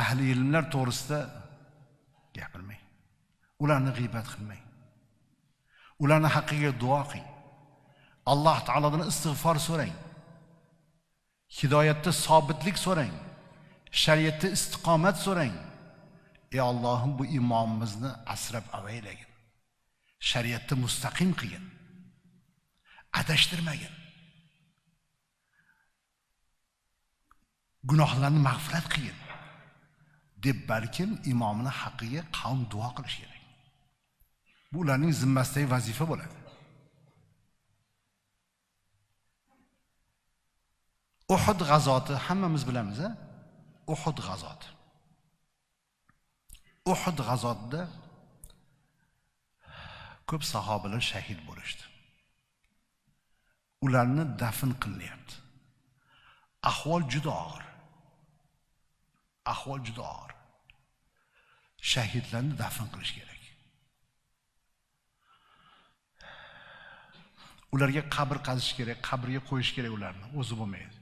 ahli ilmlar to'g'risida gapirmang ularni g'iybat qilmang ularni haqqiga duo qiling alloh taolodan istig'for so'rang. Hidoyatda sobitlik so'rang. Shariatda istiqomat so'rang. Ey Allohim bu imomimizni asrab avaylagin. Shariatda mustaqim qilgin. Adashtirmagin. Gunohlarni mag'firat qilgin deb balkim imomini haqqiga qavm duo qilish kerak. Bu ularning zimmasidagi vazifa bo'ladi. Uhud g'azoti hammamiz bilamiz a uhud g'azoti. Uhud g'azotida ko'p sahobalar shahid bo'lishdi. Ularni dafn qilinyapti. Ahvol juda og'ir ahvol juda og'ir shahidlarni dafn qilish kerak. Ularga qabr qazish kerak qabrga qo'yish kerak ularni. O'zi bo'lmaydi.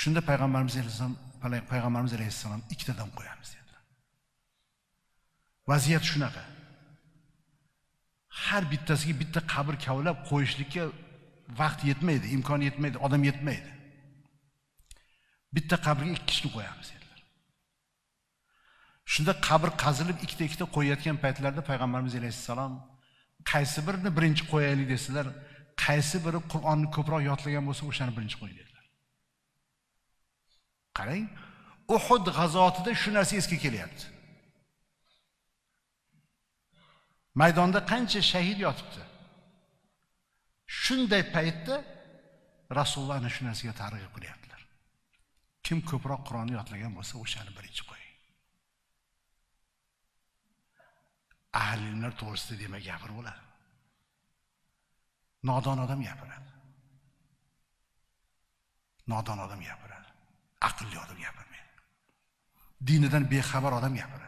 Shunda payg'ambarimiz alayhissalom payg'ambarimiz alayhissalom ikkitadan qo'yamiz dedilar. Vaziyat shunaqa. Har bittasiga bitta qabr kavlab qo'yishlikka vaqt yetmaydi imkon yetmaydi odam yetmaydi. Bitta qabrga ikki kishini qo'yamiz dedilar. Shunda qabr qazilib ikkita ikkita qo'yayotgan paytlarida payg'ambarimiz alayhissalom qaysi birini birinchi qo'yaylik desalar qaysi biri qur'onni ko'proq yodlagan bo'lsa o'shani birinchi qo'y dedilar. Qarang uhud g'azotida shu narsa esga kelyapti. Maydonda qancha shahid yotibdi. Shunday paytda rasululloh ana shu narsaga targ'ib qilyaptilar. Kim ko'proq qur'onni yodlagan bo'lsa o'shani birinchi qo'ying. Ahli ilmlar to'g'risida demak gapirib bo'ladi. Nodon odam gapiradi. Nodon odam gapiradi. Aqlli odam gapirmaydi. Dinidan bexabar odam gapiradi.